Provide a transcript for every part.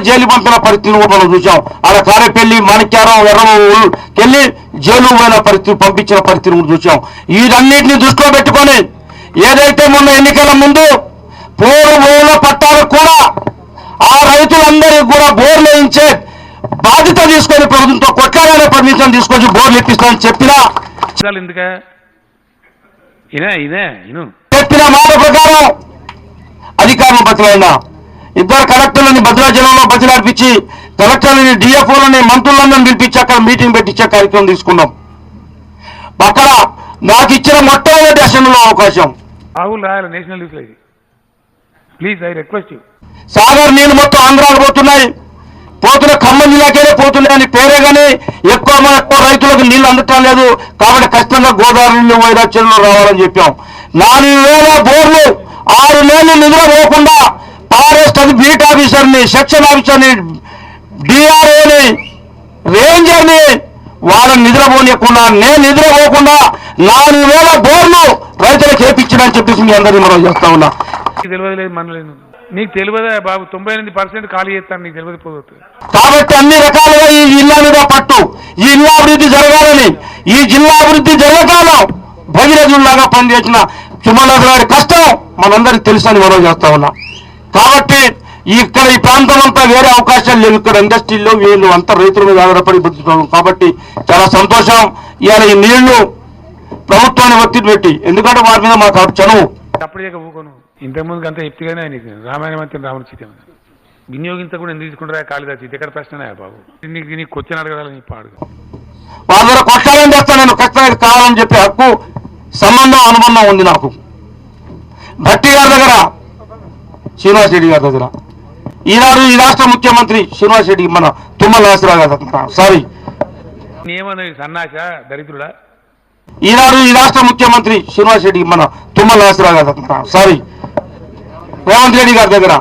Jail పంపిన పరిస్థితిని కూడా మనం చూసాం ఆడ కారేపల్లి మాణిక్యారం ఎర్రకెళ్ళి జైలు పోయిన పరిస్థితి పంపించిన పరిస్థితిని కూడా చూసాం వీటన్నిటిని దృష్టిలో పెట్టుకొని ఏదైతే మొన్న ఎన్నికల ముందు పోరు భూముల పట్టాలకు కూడా ఆ రైతులందరికీ కూడా బోర్లు వేయించే బాధ్యత తీసుకొని ప్రభుత్వంతో కొట్లాడాలనే పర్మిషన్ తీసుకొచ్చి బోర్లు ఇప్పిస్తామని చెప్పినా చెప్పిన మాట ప్రకారం అధికారులు బదిలైనా ఇద్దరు కలెక్టర్లని భద్రాచలంలో బదిలాడిపించి కలెక్టర్లని డిఎఫ్ఓలని మంత్రులందరినీ పిలిపించి అక్కడ మీటింగ్ పెట్టించే కార్యక్రమం తీసుకున్నాం. అక్కడ నాకు ఇచ్చిన మొట్టమొదటి అసెంబ్లీలో అవకాశం. రాహుల్ రాయాలి నేషనల్ న్యూస్లో ఇది. Please I request you. Sagar నీళ్ళు మొత్తం ఆంధ్రాకు పోతున్నాయి. పోతున్న ఖమ్మం జిల్లాకే పోతున్నాయి అని పేరే కానీ ఎక్కువ ఎక్కువ రైతులకు నీళ్ళు అందటం లేదు. కాబట్టి ఖచ్చితంగా గోదావరి నీళ్ళు వైరాచ్యంలో రావాలని చెప్పాం. నాలుగు వేల బోర్లు ఆరు నెలలు నిధులు పోకుండా ఆఫీసర్ని సెక్షన్ ఆఫీసర్ని డిఆర్ఓని రేంజర్ని వాళ్ళని నిద్రపోనియకుండా నేను నిద్రపోకుండా నాలుగు వేల బోర్లు రైతులకు ఏపించడని చెప్పేసి మీ అందరినీ మనం చేస్తా ఉన్నా. నీకు తెలియదు నీకు బాబు? తొంభై ఎనిమిది పర్సెంట్ ఖాళీ చేస్తాను నీకు తెలియదు పోతుంది కాబట్టి అన్ని రకాలుగా ఈ జిల్లా మీద పట్టు. ఈ జిల్లా అభివృద్ధి జరగాలని ఈ జిల్లా అభివృద్ధి జరగకాలం భగీరథుల్లాగా పనిచేసిన సుమలత గారి కష్టం మనందరికి తెలుసని మనం చేస్తా ఉన్నాం. కాబట్టి ఇక్కడ ఈ ప్రాంతం అంతా వేరే అవకాశాలు లేవు. ఇక్కడ ఇండస్ట్రీలో వీళ్ళు అంతా రైతుల మీద ఆధారపడి బతుకుతున్నాం కాబట్టి చాలా సంతోషం. ఇవాళ ఈ నీళ్ళు ప్రభుత్వాన్ని ఒత్తిడి పెట్టి. ఎందుకంటే వారి మీద మాకు చనువు. చేయక ఊకోను ఇంతకుముందు అంతా చెప్తేగానే నీకు రామాయణం అంతే రాముడు సీత వినియోగించకుండా ఎందుకు తీసుకుంటారా? కాళిదాస్ ఇది ఎక్కడ ప్రశ్న బాబు? నీకు నీకు అడుగు వాళ్ళ ద్వారా కొట్టాలని చేస్తాను నేను ఖచ్చితంగా కావాలని చెప్పి హక్కు సంబంధం అనుబంధం ఉంది నాకు. భట్టి గారి దగ్గర శ్రీనివాస్ రెడ్డి గారి దగ్గర. ఈనాడు ఈ రాష్ట్ర ముఖ్యమంత్రి శ్రీనివాస్ రెడ్డి మన తుమ్మల సారీ సన్నాస దరిద్రుడా? ఈనాడు ఈ రాష్ట్ర ముఖ్యమంత్రి శ్రీనివాస్ రెడ్డి మన తుమ్మల సారీ రేవంత్ రెడ్డి గారి దగ్గర.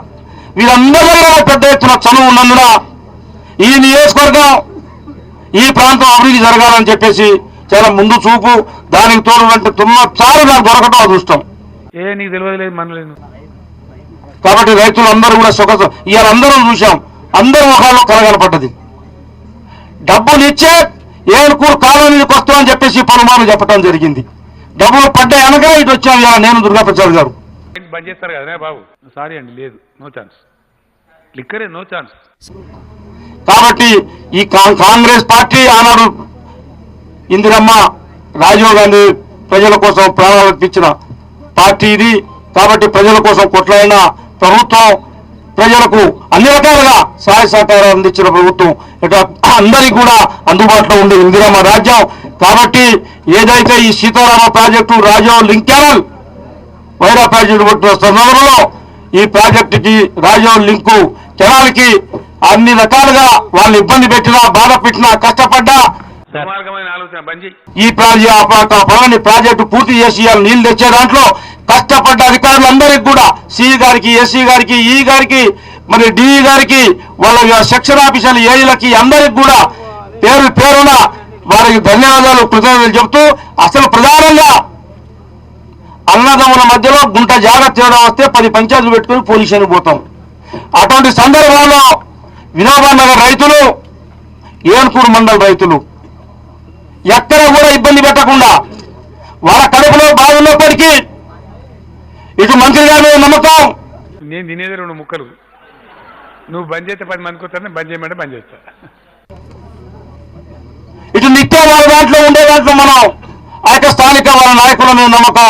వీరందరి పెద్ద ఎత్తున చనువు ఉన్నందున ఈ నియోజకవర్గం ఈ ప్రాంతం అభివృద్ధి జరగాలని చెప్పేసి చాలా ముందు చూపు దానికి తోడు అంటే తుమ్మ చాలు నాకు దొరకటం అదృష్టం. ఏ నీకు తెలియదు లేదు మనలేదు కాబట్టి రైతులందరూ కూడా సుఖ ఇవాళ అందరం చూశాం. అందరూ ముఖాల్లో కలగలపడ్డది డబ్బులు ఇచ్చే ఏనుకూరు కాలనీకి వస్తామని చెప్పేసి పలుమార్లు చెప్పడం జరిగింది. డబ్బులు పడ్డాయి అనగా ఇటు వచ్చాం ఇవాళ నేను దుర్గా ప్రసాద్ గారు బంద్ చేస్తారు కదా బాబు? సారీ అండి లేదు. నో ఛాన్స్ లిక్కరే నో ఛాన్స్ కాబట్టి ఈ కాంగ్రెస్ పార్టీ ఆనాడు ఇందిరమ్మ రాజీవ్ గాంధీ ప్రజల కోసం ప్రాణాలు అర్పించిన పార్టీ ఇది. కాబట్టి ప్రజల కోసం కొట్లాడిన ప్రభుత్వం ప్రజలకు అన్ని రకాలుగా సహాయ సహకారాలు అందించిన ప్రభుత్వం. ఇక అందరికీ కూడా అందుబాటులో ఉండే ఇందిరమ్మ రాజ్యం. కాబట్టి ఏదైతే ఈ Sitarama project Rajiv link channel Wyra project పట్టిన సందర్భంలో ఈ ప్రాజెక్టుకి రాజీవ్ లింకు కెనాల్కి అన్ని రకాలుగా వాళ్ళు ఇబ్బంది పెట్టినా బాధ పెట్టినా కష్టపడ్డా దుర్మార్గమైన ఆలోచన. ఈ ప్రాజెక్ట్ పలాని ప్రాజెక్టు పూర్తి చేసి నీళ్ళు తెచ్చే దాంట్లో కష్టపడ్డ అధికారులందరికీ కూడా సిఈ గారికి ఎస్సీ గారికి ఈ గారికి మరి డిఈ గారికి వాళ్ళ సెక్షన్ ఆఫీసర్లు ఏఈలకి అందరికి కూడా పేరు పేరున వారికి ధన్యవాదాలు కృతజ్ఞతలు చెబుతూ అసలు ప్రధానంగా అన్నదమ్ముల మధ్యలో గుంట జాగ్రత్త చేయడం వస్తే పది పంచాయతీలు పెట్టుకుని పోలీస్ స్టేషన్ పోతాం. అటువంటి సందర్భంలో వినోబా నగర్ రైతులు ఏనుకూరు మండల రైతులు ఎక్కడ కూడా ఇబ్బంది పెట్టకుండా వాళ్ళ కడుపులో బాగున్నప్పటికీ ఇటు మంత్రి గారి నమ్మకం. నేను తినేది రెండు ముక్కలు. నువ్వు బంద్ చేస్తే పది మందికి వస్తానే బంద్ చేయమంటే బంద్ చేస్తా. ఇటు నిత్యం వాళ్ళ దాంట్లో ఉండే దాంట్లో మనం ఆ యొక్క స్థానిక వాళ్ళ నాయకుల మీద నమ్మకం.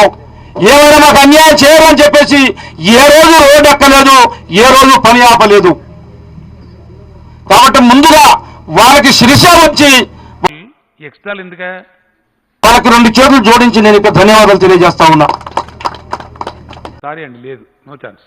ఏమైనా మాకు అన్యాయం చేయాలని చెప్పేసి ఏ రోజు రోడ్డు ఎక్కలేదు ఏ రోజు పని ఆపలేదు. కాబట్టి ముందుగా వాళ్ళకి శిరిష వచ్చి ఎక్స్ట్రాలు ఎందుకా? వాళ్ళకి రెండు చేతులు జోడించి నేను ఇక ధన్యవాదాలు తెలియజేస్తా ఉన్నా. సారీ అండి లేదు. No chance.